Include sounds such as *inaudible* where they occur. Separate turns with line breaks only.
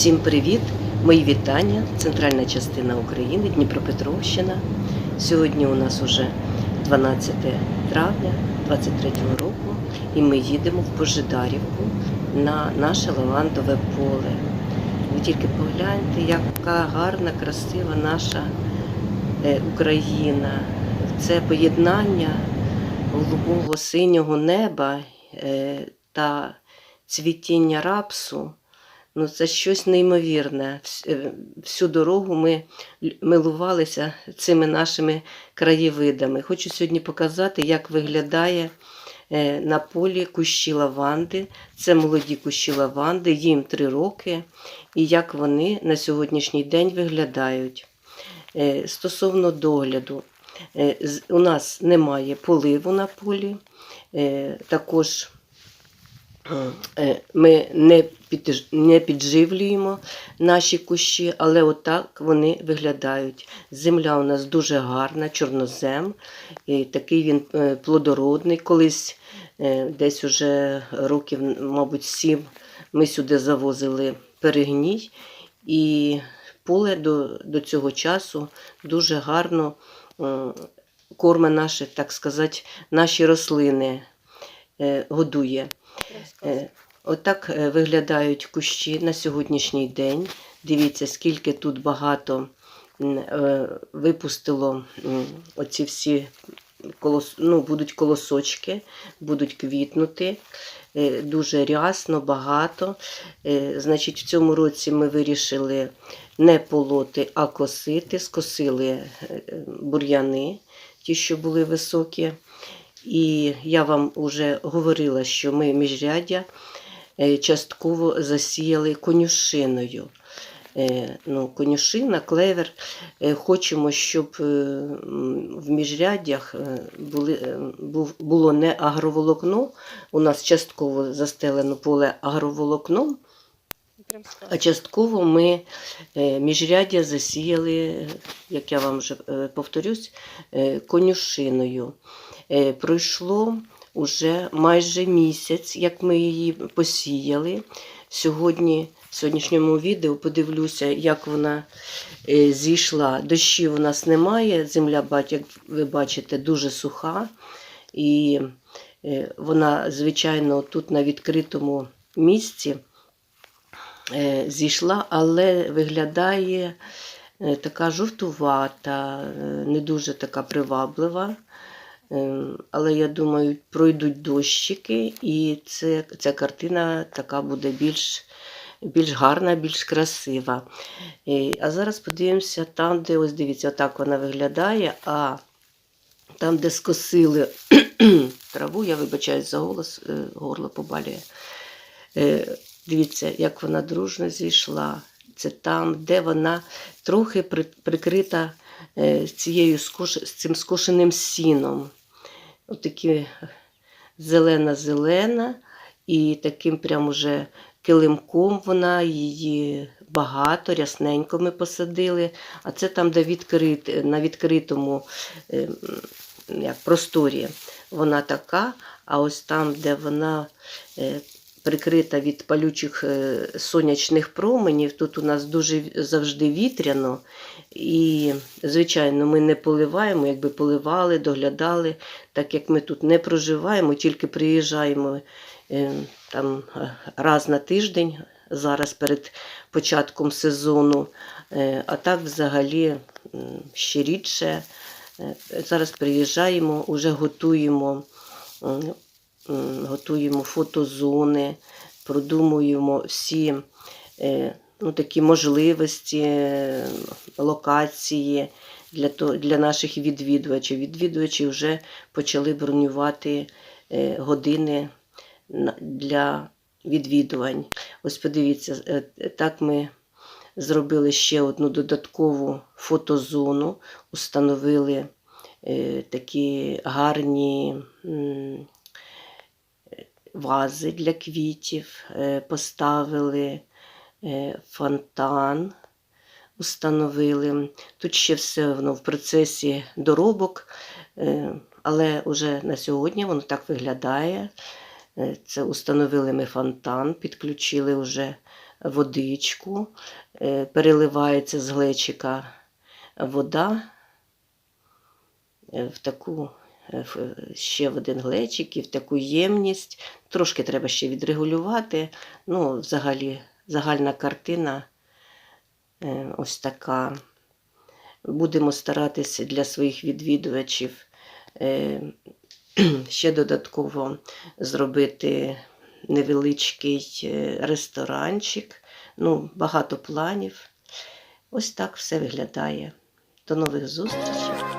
Всім привіт! Мої вітання. Центральна частина України, Дніпропетровщина. Сьогодні у нас уже 12 травня 23 року, і ми їдемо в Пожидарівку на наше лавандове поле. Ви тільки погляньте, яка гарна, красива наша е, Україна. Це поєднання голубого синього неба е, та цвітіння рапсу. Ну, це щось неймовірне. Е, Всю дорогу ми милувалися цими нашими краєвидами. Хочу сьогодні показати, як виглядає е, на полі кущі лаванди. Це молоді кущі лаванди, їм три роки, і як вони на сьогоднішній день виглядають. Е, Стосовно догляду, у нас немає поливу на полі, також Ми не, не підживлюємо наші кущі, але отак вони виглядають. Земля у нас дуже гарна, чорнозем, і такий він е, плодородний. Колись е, десь уже років, мабуть, сім ми сюди завозили перегній, і поле до, до цього часу дуже гарно е, корме наші, так сказати, наші рослини е, годує. Е, Отак е, виглядають кущі на сьогоднішній день. Дивіться, скільки тут багато е, випустило оці всі колос... ну, будуть колосочки, будуть квітнути. Дуже рясно, багато. Значить, в цьому році ми вирішили не полоти, а косити. Скосили бур'яни, ті, що були високі. І я вам вже говорила, що ми міжряддя е, частково засіяли конюшиною. Е, Ну, конюшина, клевер. Е, Хочемо, щоб в міжряддях були, було не агроволокно. У нас частково застелено поле агроволокном, а частково ми міжряддя засіяли, як я вам вже повторюсь, конюшиною. Е, Пройшло уже майже місяць, як ми її посіяли. Сьогодні, в сьогоднішньому відео подивлюся, як вона е, зійшла. Дощів у нас немає, земля, як ви бачите, дуже суха. І е, вона, звичайно, тут на відкритому місці зійшла, але виглядає така жовтувата, не дуже така приваблива. Е, Але я думаю, пройдуть дощики, і це, ця картина така буде більш, більш гарна, більш красива. Е, А зараз подивимося там, де ось дивіться, отак вона виглядає. А там, де скосили *clears throat* траву, я вибачаюсь за голос, е, горло побалює. Е, Дивіться, як вона дружно зійшла. Це там, де вона трохи прикрита цією скош... цим скошеним сіном. Отакі зелена-зелена, і таким прям уже килимком вона її багато, рясненько ми посадили. А це там, де відкрит... на відкритому е, як, просторі вона така, а ось там, де вона е, прикрита від палючих е, сонячних променів, тут у нас дуже завжди вітряно. І, звичайно, ми не поливаємо, якби поливали, доглядали, так як ми тут не проживаємо, тільки приїжджаємо е, там е, раз на тиждень, зараз перед початком сезону. А так взагалі ще рідше. Зараз приїжджаємо, вже готуємо, готуємо фотозони, продумуємо всі е, ну, такі можливості, е, локації для, для наших відвідувачів. Відвідувачі вже почали бронювати е, години для відвідувань. Ось подивіться, е, так ми зробили ще одну додаткову фотозону, установили е, такі гарні вази для квітів, е, поставили е, фонтан, установили. Тут ще все воно в процесі доробок, е, але вже на сьогодні воно так виглядає. Це установили ми фонтан, підключили вже водичку, переливається з глечика вода в таку ще в один глечик і в таку ємність. Трошки треба ще відрегулювати. Ну, взагалі, загальна картина е, ось така. Будемо старатися для своїх відвідувачів е, *clears throat* ще додатково зробити невеличкий е, ресторанчик. Ну, багато планів. Ось так все виглядає. До нових зустрічей.